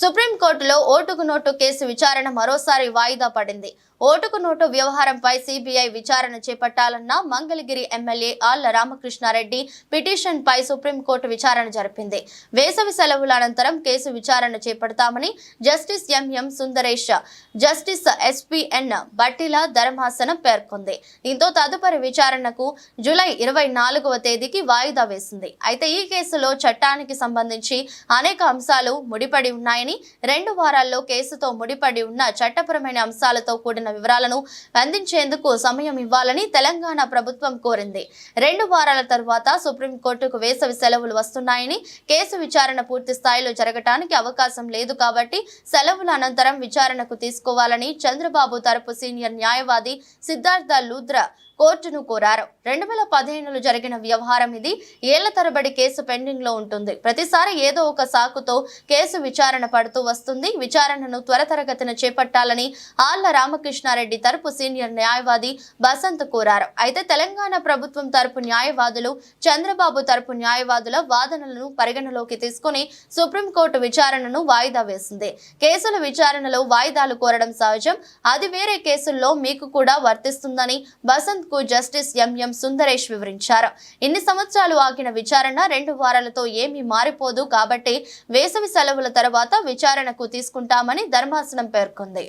సుప్రీంకోర్టులో ఓటుకు note case విచారణ మరోసారి వాయిదా పడింది. ఓటుకు నోటు వ్యవహారంపై సిబిఐ విచారణ చేపట్టాలన్న మంగళగిరి ఎమ్మెల్యే ఆళ్ళ రామకృష్ణారెడ్డి పిటిషన్పై సుప్రీంకోర్టు విచారణ జరిపింది. వేసవి సెలవుల అనంతరం కేసు విచారణ చేపడతామని justice MM Sundaresh justice SPN బట్టిల ధర్మాసనం పేర్కొంది. దీంతో తదుపరి విచారణకు జూలై ఇరవై నాలుగవ తేదీకి వాయిదా వేసింది. అయితే ఈ కేసులో చట్టానికి సంబంధించి అనేక అంశాలు ముడిపడి ఉన్నాయని రెండు వారాల్లో కేసుతో ముడిపడి ఉన్న చట్టపరమైన అంశాలతో కూడిన వివరాలను అందించేందుకు సమయం ఇవ్వాలని తెలంగాణ ప్రభుత్వం కోరింది. రెండు వారాల తరువాత సుప్రీంకోర్టుకు వేసవి సెలవులు వస్తున్నాయని కేసు విచారణ పూర్తి స్థాయిలో జరగటానికి అవకాశం లేదు కాబట్టి సెలవుల అనంతరం విచారణకు తీసుకోవాలని చంద్రబాబు తరపు సీనియర్ న్యాయవాది సిద్ధార్థ లూద్రా కోర్టును కోరారు. రెండు వేల పదిహేనులో జరిగిన వ్యవహారం ఇది. ఏళ్ళ తరబడి కేసు పెండింగ్లో ఉంటుంది. ప్రతిసారి ఏదో ఒక సాకుతో కేసు విచారణ పడుతూ వస్తుంది. విచారణను త్వరతరగతిన చేపట్టాలని ఆళ్ళ రామకృష్ణారెడ్డి తరపు సీనియర్ న్యాయవాది బసంత్ కోరారు. అయితే తెలంగాణ ప్రభుత్వం తరపు న్యాయవాదులు చంద్రబాబు తరపు న్యాయవాదుల వాదనలను పరిగణలోకి తీసుకుని సుప్రీంకోర్టు విచారణను వాయిదా వేసింది. కేసుల విచారణలో వాయిదాలు కోరడం సహజం. అది వేరే కేసుల్లో మీకు కూడా వర్తిస్తుందని బసంత్కు జస్టిస్ ఎంఎం సుందరేష్ వివరించారు. ఇన్ని సంవత్సరాలు ఆగిన విచారణ రెండు వారాలతో ఏమీ మారిపోదు కాబట్టి వేసవి సెలవుల తర్వాత విచారణకు తీసుకుంటామని ధర్మాసనం పేర్కొంది.